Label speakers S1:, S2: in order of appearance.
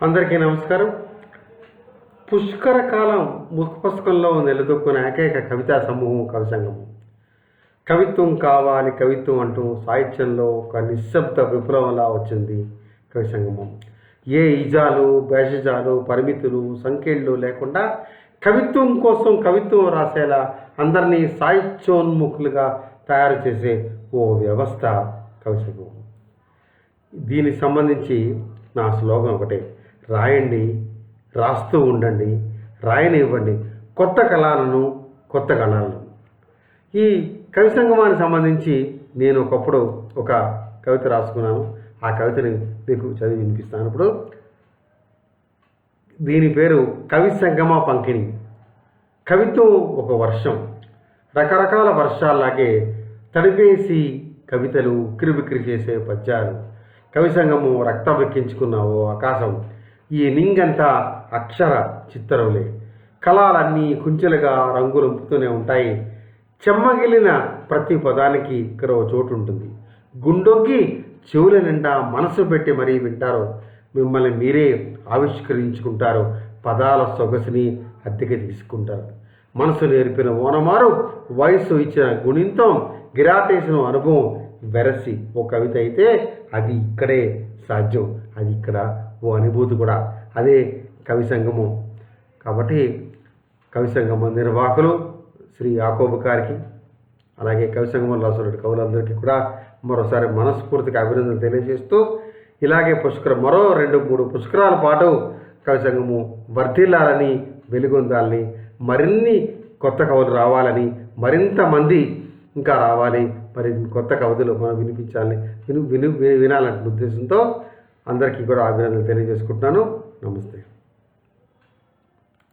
S1: అందరికీ నమస్కారం. పుష్కర కాలం ముఖ పుస్తకంలో నిలదొక్కున్న ఏకైక కవితా సమూహం కవి సంఘం. కవిత్వం కావాలి కవిత్వం అంటూ సాహిత్యంలో ఒక నిశ్శబ్ద విప్లవంలా వచ్చింది కవి సంగమం ఏ ఇజాలు భేషజాలు పరిమితులు సంఖ్యలు లేకుండా కవిత్వం కోసం కవిత్వం రాసేలా అందరినీ సాహిత్యోన్ముఖులుగా తయారు చేసే ఓ వ్యవస్థ కవి సంగమం దీనికి సంబంధించి నా స్లోగన్ ఒకటే. రాయండి రాస్తూ ఉండండి రాయనివ్వండి. కొత్త కళలను కొత్త కళలను. ఈ కవి సంగమానికి సంబంధించి నేను ఒకప్పుడు ఒక కవిత రాసుకున్నాను. ఆ కవితని మీకు చదివి వినిపిస్తాను. ఇప్పుడు దీని పేరు కవి సంగమ పంకిణి. కవిత్వం ఒక వర్షం. రకరకాల వర్షాల్లాగే తడిపేసి కవితలు ఉక్కిరిబిక్కిరి చేసే పద్యాలు. కవి సంగము రక్తం ఎక్కించుకున్న ఓ ఆకాశం? ఈ నింగంతా అక్షర చిత్తరువులే కళాలన్నీ కుంచెలుగా రంగులంపుతూనే ఉంటాయి. చెమ్మగిలిన ప్రతి పదానికి ఇక్కడ ఒక చోటు ఉంటుంది. గుండొగ్గి చెవుల నిండా మనసు పెట్టి మరీ వింటారు. మిమ్మల్ని మీరే ఆవిష్కరించుకుంటారు. పదాల సొగసుని అద్దెకి తీసుకుంటారు. మనసు నేర్పిన ఓనమారు వయసు ఇచ్చిన గుణింతం గిరాటేసిన అనుభవం వెరసి ఓ కవిత అయితే అది ఇక్కడే సాధ్యం. అది ఇక్కడ ఓ అనుభూతి కూడా. అదే కవి సంఘము కాబట్టి కవి సంఘము నిర్వాహకులు శ్రీ యాకోబు గారికి అలాగే కవి సంఘంలో రాసిన కవులందరికీ కూడా మరోసారి మనస్ఫూర్తిగా అభినందనలు తెలియజేస్తూ ఇలాగే పుష్కర మరో రెండు మూడు పుష్కరాల పాటు కవి సంఘము వర్ధిల్లాలని వెలుగొందాలని మరిన్ని కొత్త కవులు రావాలని మరింత మంది ఇంకా రావాలి మరి కొత్త కవితలు మనం వినిపించాలని విను విను వినాలనే ఉద్దేశంతో అందరికీ కూడా అభినందనలు తెలియజేసుకుంటున్నాను. నమస్తే.